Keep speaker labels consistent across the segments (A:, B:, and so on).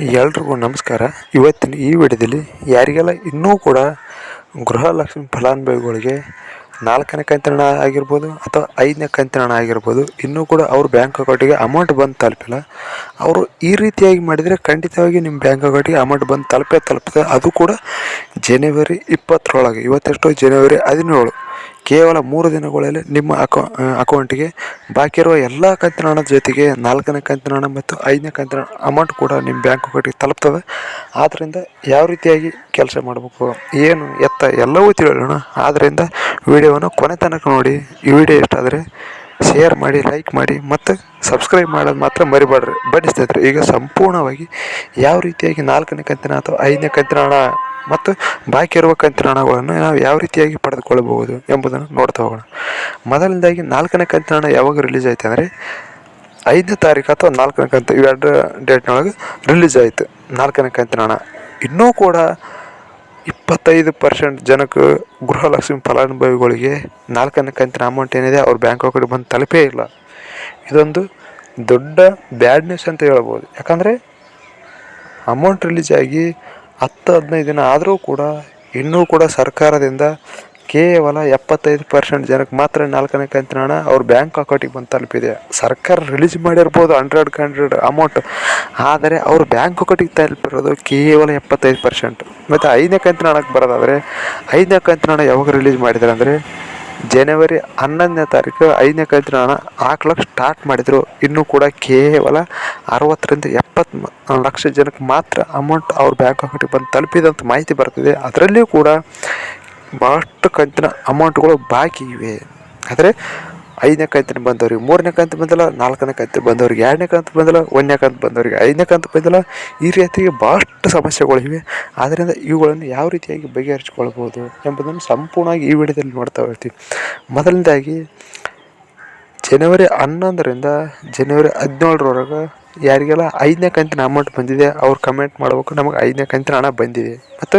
A: ಎಲ್ರಿಗೂ ನಮಸ್ಕಾರ. ಇವತ್ತಿನ ಈ ವಿಡಿಯೋದಲ್ಲಿ ಯಾರಿಗೆಲ್ಲ ಇನ್ನೂ ಕೂಡ ಗೃಹಲಕ್ಷ್ಮಿ ಫಲಾನುಭವಿಗಳಿಗೆ ನಾಲ್ಕನೇ ಕಂತಿನ ಆಗಿರ್ಬೋದು ಅಥವಾ ಐದನೇ ಕಂತಿನ ಹಣ ಆಗಿರ್ಬೋದು, ಇನ್ನೂ ಕೂಡ ಅವ್ರ ಬ್ಯಾಂಕ್ ಅಕೌಂಟಿಗೆ ಅಮೌಂಟ್ ಬಂದು ತಲುಪಿಲ್ಲ. ಅವರು ಈ ರೀತಿಯಾಗಿ ಮಾಡಿದರೆ ಖಂಡಿತವಾಗಿ ನಿಮ್ಮ ಬ್ಯಾಂಕ್ ಅಕೌಂಟಿಗೆ ಅಮೌಂಟ್ ಬಂದು ತಲುಪೇ ತಲುಪುತ್ತೆ. ಅದು ಕೂಡ ಜನವರಿ ಇಪ್ಪತ್ತರೊಳಗೆ, ಇವತ್ತೆಷ್ಟು ಜನವರಿ ಹದಿನೇಳು. ಕೇವಲ ಮೂರು ದಿನಗಳಲ್ಲಿ ನಿಮ್ಮ ಅಕೌ ಅಕೌಂಟಿಗೆ ಬಾಕಿ ಇರುವ ಎಲ್ಲ ಕಂತಿನ ಹಣದ ಜೊತೆಗೆ ನಾಲ್ಕನೇ ಕಂತಿನ ಹಣ ಮತ್ತು ಐದನೇ ಕಂತಿನ ಅಮೌಂಟ್ ಕೂಡ ನಿಮ್ಮ ಬ್ಯಾಂಕ್ ಅಕೌಂಟಿಗೆ ತಲುಪ್ತದೆ ಆದ್ದರಿಂದ ಯಾವ ರೀತಿಯಾಗಿ ಕೆಲಸ ಮಾಡಬೇಕು? ಏನು ಎತ್ತ ಎಲ್ಲವೂ ತಿಳಿಯೋಣ ಆದ್ದರಿಂದ ವಿಡಿಯೋವನ್ನು ಕೊನೆ ತನಕ ನೋಡಿ. ಈ ವಿಡಿಯೋ ಇಷ್ಟ ಆದರೆ ಶೇರ್ ಮಾಡಿ ಲೈಕ್ ಮಾಡಿ ಮತ್ತು ಸಬ್ಸ್ಕ್ರೈಬ್ ಮಾಡೋದು ಮಾತ್ರ ಮರಿಬೇಡ್ರಿ ಬನ್ನಿ ಸ್ನೇಹಿತರೆ, ಈಗ ಸಂಪೂರ್ಣವಾಗಿ ಯಾವ ರೀತಿಯಾಗಿ ನಾಲ್ಕನೇ ಕಂತಿನ ಅಥವಾ ಐದನೇ ಕಂತಿನ ಹಣ ಮತ್ತು ಬಾಕಿ ಇರುವ ಕಂತಿನ ಹಣಗಳನ್ನು ನಾವು ಯಾವ ರೀತಿಯಾಗಿ ಪಡೆದುಕೊಳ್ಳಬಹುದು ಎಂಬುದನ್ನು ನೋಡ್ತಾ ಹೋಗೋಣ. ಮೊದಲನೇದಾಗಿ ನಾಲ್ಕನೇ ಕಂತಿನ ಹಣ ಯಾವಾಗ ರಿಲೀಸ್ ಆಯಿತು ಅಂದರೆ ಐದನೇ ತಾರೀಕು ಅಥವಾ ನಾಲ್ಕನೇ ಕಂತು, ಇವೆರಡು ಡೇಟ್ನೊಳಗೆ ರಿಲೀಸ್ ಆಯಿತು ನಾಲ್ಕನೇ ಕಂತಿನ ಹಣ. ಇನ್ನೂ ಕೂಡ ಇಪ್ಪತ್ತೈದು ಪರ್ಸೆಂಟ್ ಜನಕ್ಕೆ ಗೃಹಲಕ್ಷ್ಮಿ ಫಲಾನುಭವಿಗಳಿಗೆ ನಾಲ್ಕನೇ ಕಂತಿನ ಅಮೌಂಟ್ ಏನಿದೆ, ಅವ್ರ ಬ್ಯಾಂಕ್ ಕಡೆ ಬಂದು ತಲುಪೇ ಇಲ್ಲ. ಇದೊಂದು ದೊಡ್ಡ ಬ್ಯಾಡ್ ನ್ಯೂಸ್ ಅಂತ ಹೇಳ್ಬೋದು. ಯಾಕಂದರೆ ಅಮೌಂಟ್ ರಿಲೀಸ್ ಆಗಿ ಹತ್ತು ಹದಿನೈದು ದಿನ ಆದರೂ ಕೂಡ ಇನ್ನೂ ಕೂಡ ಸರ್ಕಾರದಿಂದ ಕೇವಲ ಎಪ್ಪತ್ತೈದು ಪರ್ಸೆಂಟ್ ಜನಕ್ಕೆ ಮಾತ್ರ ನಾಲ್ಕನೇ ಕಂತಿನ ಹಣ ಅವ್ರ ಬ್ಯಾಂಕ್ ಅಕೌಂಟಿಗೆ ಬಂದು ತಲುಪಿದೆ. ಸರ್ಕಾರ ರಿಲೀಸ್ ಮಾಡಿರ್ಬೋದು ಹಂಡ್ರೆಡ್ ಹಂಡ್ರೆಡ್ ಅಮೌಂಟ್ ಆದರೆ ಅವ್ರ ಬ್ಯಾಂಕ್ ಅಕೌಂಟಿಗೆ ತಲುಪಿರೋದು ಕೇವಲ ಎಪ್ಪತ್ತೈದು ಪರ್ಸೆಂಟ್ ಮತ್ತು ಐದನೇ ಕಂತಿನ ಹಣಕ್ಕೆ ಬರೋದಾದರೆ, ಐದನೇ ಕಂತಿನ ಹಣ ಯಾವಾಗ ರಿಲೀಸ್ ಮಾಡಿದ್ದಾರೆ ಅಂದರೆ, ಜನವರಿ ಹನ್ನೊಂದನೇ ತಾರೀಕು ಐದನೇ ಕಂತಿನ ಹಣ ಹಾಕ್ಲಿಕ್ಕೆ ಸ್ಟಾರ್ಟ್ ಮಾಡಿದರು. ಇನ್ನೂ ಕೂಡ ಕೇವಲ ಅರವತ್ತರಿಂದ ಎಪ್ಪತ್ತು ಲಕ್ಷ ಜನಕ್ಕೆ ಮಾತ್ರ ಅಮೌಂಟ್ ಅವ್ರ ಬ್ಯಾಂಕ್ ಅಕೌಂಟಿಗೆ ಬಂದು ತಲುಪಿದಂಥ ಮಾಹಿತಿ ಬರ್ತಿದೆ. ಅದರಲ್ಲಿಯೂ ಕೂಡ ಭಾಳಷ್ಟು ಕಂತಿನ ಅಮೌಂಟ್ಗಳು ಬಾಕಿ ಇವೆ. ಆದರೆ ಐದನೇ ಕಂತಿನ ಬಂದವ್ರಿಗೆ ಮೂರನೇ ಕಂತು ಬಂದಿಲ್ಲ, ನಾಲ್ಕನೇ ಕಂತು ಬಂದವ್ರಿಗೆ ಎರಡನೇ ಕಂತು ಬಂದಿಲ್ಲ, ಒಂದನೇ ಕಂತು ಬಂದವ್ರಿಗೆ ಐದನೇ ಕಂತು ಬಂದಿಲ್ಲ. ಈ ರೀತಿಯಾಗಿ ಭಾಳಷ್ಟು ಸಮಸ್ಯೆಗಳಿವೆ ಆದ್ದರಿಂದ ಇವುಗಳನ್ನು ಯಾವ ರೀತಿಯಾಗಿ ಬಗೆಹರಿಸ್ಕೊಳ್ಬೋದು ಎಂಬುದನ್ನು ಸಂಪೂರ್ಣವಾಗಿ ಈ ವಿಡಿಯೋದಲ್ಲಿ ನೋಡ್ತಾ ಹೋಗ್ತೀವಿ ಮೊದಲನೇದಾಗಿ, ಜನವರಿ ಹನ್ನೊಂದರಿಂದ ಜನವರಿ ಹದಿನೇಳರವರೆಗೆ ಯಾರಿಗೆಲ್ಲ ಐದನೇ ಕಂತಿನ ಅಮೌಂಟ್ ಬಂದಿದೆ, ಅವ್ರು ಕಮೆಂಟ್ ಮಾಡಬೇಕು, ನಮಗೆ ಐದನೇ ಕಂತಿನ ಹಣ ಬಂದಿದೆ. ಮತ್ತು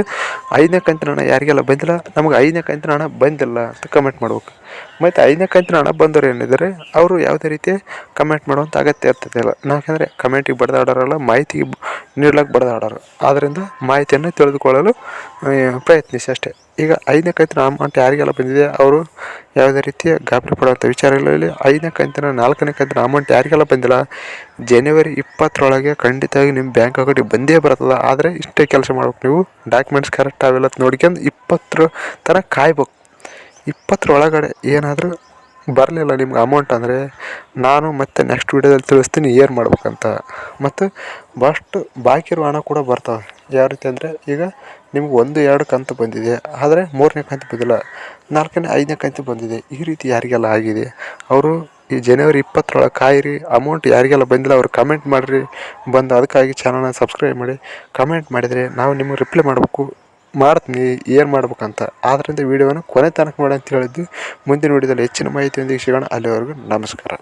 A: ಐದನೇ ಕಂತಿನ ಹಣ ಯಾರಿಗೆಲ್ಲ ಬಂದಿಲ್ಲ, ನಮಗೆ ಐದನೇ ಕಂತಿನ ಹಣ ಬಂದಿಲ್ಲ ಅಂತ ಕಮೆಂಟ್ ಮಾಡ್ಬೇಕು. ಮತ್ತು ಐದನೇ ಕಂತಿನ ಹಣ ಬಂದವರು ಏನಿದ್ದಾರೆ, ಅವರು ಯಾವುದೇ ರೀತಿ ಕಮೆಂಟ್ ಮಾಡುವಂಥ ಅಗತ್ಯ ಇರ್ತದೆ ಯಾಕೆಂದರೆ ಕಮೆಂಟಿಗೆ ಬಡ್ದಾಡೋರಲ್ಲ ಮಾಹಿತಿಗೆ ನೀಡ್ಲಿಕ್ಕೆ ಬಡ್ದಾಡೋರು ಆದ್ದರಿಂದ ಮಾಹಿತಿಯನ್ನು ತಿಳಿದುಕೊಳ್ಳಲು ಪ್ರಯತ್ನಿಸಿ ಅಷ್ಟೇ. ಈಗ ಐದನೇ ಕಂತಿನ ಅಮೌಂಟ್ ಯಾರಿಗೆಲ್ಲ ಬಂದಿದೆ? ಅವರು ಯಾವುದೇ ರೀತಿಯ ಗಾಬರಿ ಪಡುವಂಥ ವಿಚಾರಗಳಲ್ಲಿ ಐದನೇ ಕಂತಿನ, ನಾಲ್ಕನೇ ಕಂತಿನ ಅಮೌಂಟ್ ಯಾರಿಗೆಲ್ಲ ಬಂದಿಲ್ಲ? ಜನವರಿ ಇಪ್ಪತ್ತರೊಳಗೆ ಖಂಡಿತವಾಗಿ ನಿಮ್ಮ ಬ್ಯಾಂಕ್ ಅಕೌಂಟಿಗೆ ಬಂದೇ ಬರ್ತದೆ. ಆದರೆ ಇಷ್ಟೇ ಕೆಲಸ ಮಾಡ್ಬೇಕು ನೀವು. ಡಾಕ್ಯುಮೆಂಟ್ಸ್ ಕರೆಕ್ಟ್ ಅವೆಲ್ಲ ನೋಡ್ಕೊಂಡು ಇಪ್ಪತ್ತರ ಥರ ಕಾಯ್ಬೇಕು. ಇಪ್ಪತ್ತರ ಒಳಗಡೆ ಏನಾದರೂ ಬರಲಿಲ್ಲ ನಿಮ್ಗೆ ಅಮೌಂಟ್ ಅಂದರೆ ನಾನು ಮತ್ತೆ ನೆಕ್ಸ್ಟ್ ವೀಡಿಯೋದಲ್ಲಿ ತಿಳಿಸ್ತೀನಿ ಏನು ಮಾಡ್ಬೇಕಂತ. ಮತ್ತು ಬಸ್ಟ್ ಬಾಕಿ ಇರುವ ಹಣ ಕೂಡ ಬರ್ತಾವೆ. ಯಾವ ರೀತಿ ಅಂದರೆ ಈಗ ನಿಮ್ಗೆ ಒಂದು, ಎರಡು ಕಂತು ಬಂದಿದೆ. ಆದರೆ ಮೂರನೇ ಕಂತು ಬಂದಿಲ್ಲ. ನಾಲ್ಕನೇ, ಐದನೇ ಕಂತು ಬಂದಿದೆ. ಈ ರೀತಿ ಯಾರಿಗೆಲ್ಲ ಆಗಿದೆ? ಅವರು ಈ ಜನವರಿ ಇಪ್ಪತ್ತರೊಳಗೆ ಕಾಯಿರಿ ಅಮೌಂಟ್ ಯಾರಿಗೆಲ್ಲ ಬಂದಿಲ್ಲ ಅವ್ರು ಕಮೆಂಟ್ ಮಾಡಿರಿ. ಬಂದು ಅದಕ್ಕಾಗಿ ಚಾನಲ್ನ ಸಬ್ಸ್ಕ್ರೈಬ್ ಮಾಡಿ. ಕಮೆಂಟ್ ಮಾಡಿದರೆ ನಾವು ನಿಮಗೆ ರಿಪ್ಲೈ ಮಾಡಬೇಕು. ಮಾಡ್ತೀನಿ, ಏನು ಮಾಡ್ಬೇಕಂತ. ಆದ್ದರಿಂದ ವೀಡಿಯೋವನ್ನು ಕೊನೆ ತನಕ ಮಾಡಿ ಅಂತ ಹೇಳಿದ್ವಿ. ಮುಂದಿನ ವೀಡಿಯೋದಲ್ಲಿ ಹೆಚ್ಚಿನ ಮಾಹಿತಿಯೊಂದಿಗೆ ಸಿಗೋಣ. ಅಲ್ಲಿವರೆಗೂ ನಮಸ್ಕಾರ.